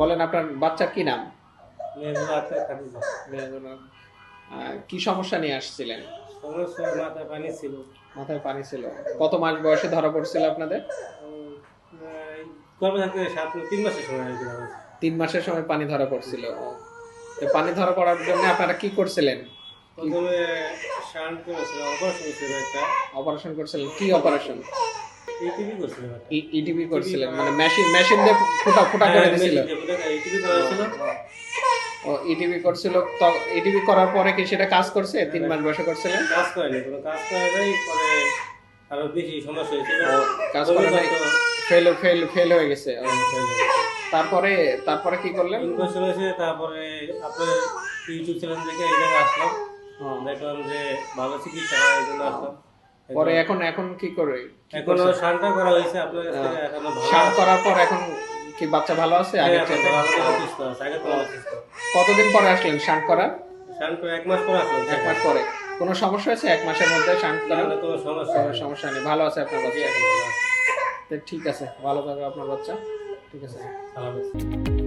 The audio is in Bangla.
বলেন আপনার বাচ্চার কি নাম? কি সমস্যা নিয়ে আসছিলেন? মাথায় পানি ছিল। মাথায় পানি ছিল। কত মাস বয়সে ধরা পড়ছিল আপনাদের? তিন মাসের সময়। তিন মাসের সময় পানি ধরা পড়ছিল। তো পানি ধরা পড়ার জন্য আপনারা কি করছিলেন? প্রথমে অপারেশন করেছিল একটা। অপারেশন করছিলেন। কি অপারেশন ইটিভি করছিলেন মানে মেশিন মেশিন দিয়ে ফুটা ফুটা করে দিছিল। ও ইটিভি করছিল তো ইটিভি করার পরে কি সেটা কাজ করছে? তিন মাস বয়সে করছিলেন কাজ করেনি কোনো কাজ করে নাই পরে আরও বেশি সমস্যা হয়েছিল। কাজ করে নাই। ফেল ফেল ফেল হয়ে গেছে। তারপরে তারপরে কি করলেন? ইনকোয়েশন হয়েছে তারপরে আপনার ইউটিউব চ্যানেল থেকে এই জায়গায় আসলাম। দেখলাম যে ভালো চিকিৎসা হয় এই জন্য আসলাম। পরে এখন এখন কি করে? এখন? শানটা করা হয়েছে আপনার কাছ থেকে এখনও ভালো শান আছে। করার পর এখন কি বাচ্চা ভালো আছে? আগে হ্যাঁ, এখন ভালো করে সুস্থ আছে, আগে তো ভালো সুস্থ। কতদিন পরে আসলেন শান করা? এক মাস পরে আসলাম এক মাস পরে। কোনো সমস্যা হয়েছে? এক মাসের মধ্যে শান না, করা কোনো সমস্যা। সমস্যা নেই। ভালো আছে আপনার বাচ্চা? ঠিক আছে ভালো থাকবে আপনার বাচ্চা। ঠিক আছে। ভালো আছে।